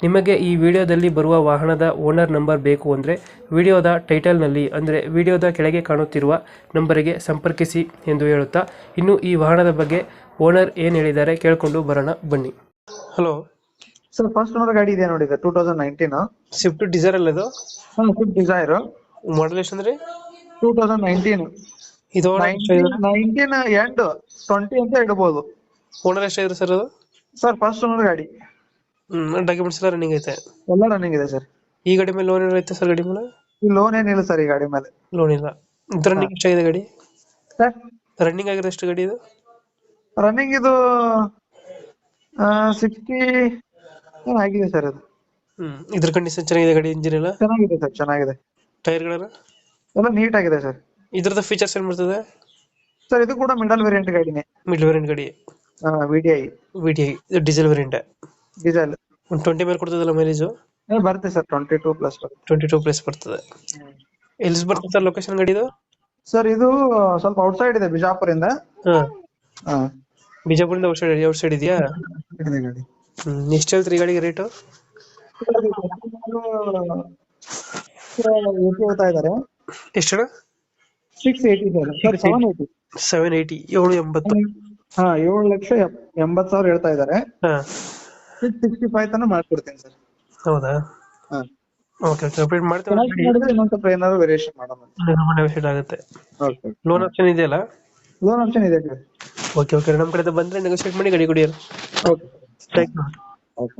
ನಿಮಗೆ ಈ ವಿಡಿಯೋದಲ್ಲಿ ಬರುವ ವಾಹನದ ಓನರ್ ನಂಬರ್ ಬೇಕು ಅಂದರೆ ವಿಡಿಯೋದ ಟೈಟಲ್ನಲ್ಲಿ ಅಂದರೆ ವಿಡಿಯೋದ ಕೆಳಗೆ ಕಾಣುತ್ತಿರುವ ನಂಬರಿಗೆ ಸಂಪರ್ಕಿಸಿ ಎಂದು ಹೇಳುತ್ತಾ ಇನ್ನು ಈ ವಾಹನದ ಬಗ್ಗೆ ಓನರ್ ಏನು ಹೇಳಿದ್ದಾರೆ ಕೇಳಿಕೊಂಡು ಬರೋಣ ಬನ್ನಿ. ಹಲೋ. ಸರ್ ಫಸ್ಟ್ ಓನರ್ ಗಾಡಿ ಇದೆ ನೋಡಿ two thousand nineteen Swift Dzire ಅಲ್ಲ ಇದು? ಸ್ವಿಫ್ಟ್ ಡಿಸೈರ್ ಮಾಡಲ್ ಎಷ್ಟು ಅಂದ್ರೆ? ಟೂ ತೌಸಂಡ್ ನೈನ್ಟೀನ್ ಇದು ನೈನ್ಟೀನ್ ಎಂಡ್ ಟ್ವೆಂಟಿ ಅಂತ ಇಡಬಹುದು ಓನರ್ ಎಷ್ಟಾಗಿದೆ ಸರ್ ಅದು? ಸರ್ ಫಸ್ಟ್ ಓನರ್ ಗಾಡಿ. ಡಾಕ್ಯುಮೆಂಟ್ಸ್ ಎಲ್ಲ ರನ್ನಿಂಗ್ ಐತೆ. ಎಲ್ಲ ರನ್ನಿಂಗ್ ಇದೆ ಸರ್. ಈ ಗಾಡಿ ಮೇಲೆ ಲೋನ್ ಏನಾರು ಐತೆ ಸರ್ ಗಾಡಿ ಮೇಲೆ? ಈ ಲೋನ್ ಏನಿಲ್ಲ ಸರ್ ಈ ಗಾಡಿ ಮೇಲೆ. ಲೋನ್ ಇಲ್ಲ. ಇದು ರನ್ನಿಂಗ್ ಎಷ್ಟಾಗಿದೆ ಗಾಡಿ? ಸರ್? ರನ್ನಿಂಗ್ ಆಗಿರೋ ಎಷ್ಟು ಗಾಡಿ ಇದು? ರನ್ನಿಂಗ್ ಇದು ಸಿಕ್ಸ್ಟಿ ಆಗಿದೆ ಸರ್ ಅದು? ಹ್ಮ್ ಇದ್ರ ಕಂಡೀಷನ್ ಚೆನ್ನಾಗಿದೆ ಗಾಡಿ ಇಂಜಿನ್ ಎಲ್ಲ? ಚೆನ್ನಾಗಿದೆ ಸರ್ ಚೆನ್ನಾಗಿದೆ. ಟೈರ್ಗಳೆಲ್ಲ ಎಲ್ಲ ನೀಟ್ ಆಗಿದೆ ಸರ್. ಇದ್ರದ್ದು ಫೀಚರ್ಸ್ ಏನು ಬರ್ತದೆ ಸರ್ ಇದು ಕೂಡ ಮಿಡಲ್ ವೇರಿಯಂಟ್ ಗಾಡಿನೇ. ಮಿಡ್ ವೇರಿಯಂಟ್ ಗಾಡಿ. V D I V T I ಇದು ಡೀಸೆಲ್ ವೇರಿಯಂಟ್ ಡೀಸೆಲ್ ಒಂದು ಟ್ವೆಂಟಿ ಮೇಲೆ ಕೊಡ್ತದಲ್ಲ ಮೈಲೇಜು ಬರುತ್ತೆ ಸರ್ ಟ್ವೆಂಟಿ ಟೂ ಪ್ಲಸ್ ಬರುತ್ತೆ. ಟ್ವೆಂಟಿ ಟೂ ಪ್ಲಸ್ ಬರ್ತದೆ ಎಲ್ಲಿ ಬರ್ತದೆ ಸರ್ ಲೊಕೇಶನ್ ಗಾಡಿದು ಸರ್ ಇದು ಸ್ವಲ್ಪ ಔಟ್ಸೈಡ್ ಇದೆ ಬಿಜಾಪುರಿಂದ. ಹಾಂ. ಹಾ. ಬಿಜಾಪುರದಿಂದ ಔಟ್ ಸೈಡ್ ಔಟ್ ಸೈಡ್ ಇದೆಯಾ? ಇದೆ ಗಾಡಿ. ಎಷ್ಟು ಹೇಳ್ತೀರಿ ಗಾಡಿಗೆ ರೇಟು ಏಟಿ ಹೇಳ್ತಾ ಇದ್ದಾರೆ. ಎಷ್ಟು six eighty sir. Seven eighty seven eighty ಏಳು ಎಂಬತ್ತು. ಹಾ ಏಳು ಲಕ್ಷ ಎಪ್- ಎಂಬತ್ತು ಸಾವಿರ ಹೇಳ್ತಾ ಇದ್ದಾರೆ. ಹಾಂ. ಸಿಕ್ಸ್ಟಿ ಫೈವ್ ತನಕ ಮಾಡ್ಕೊಡ್ತೀನಿ ಸರ್. ಹೌದಾ? ಓಕೆ ಓಕೆ ಅಪ್ಡೇಟ್ ಮಾಡ್ತೀವಿ ಮಾಡಿದ್ರೆ ಇನ್ನೊಂದ್ ಸ್ವಲ್ಪ ಏನಾದ್ರು ವೇರಿಯೇಷನ್ ಮಾಡೋಣ. ನೆಗೋಷಿಯೇಟ್ ಆಗುತ್ತೆ. ಓಕೆ ಲೋನ್ ಆಪ್ಷನ್ ಇದೆಯಲ್ಲ? ಲೋನ್ ಆಪ್ಷನ್ ಇದೆ ಓಕೆ ಓಕೆ ನಮ್ಮ ಕಡೆ ಬಂದ್ರೆ ನೆಗೋಷಿಯೇಟ್ ಮಾಡಿ ಗಡಿ ಕುಡಿಯಲ್ಲ. Okay thank you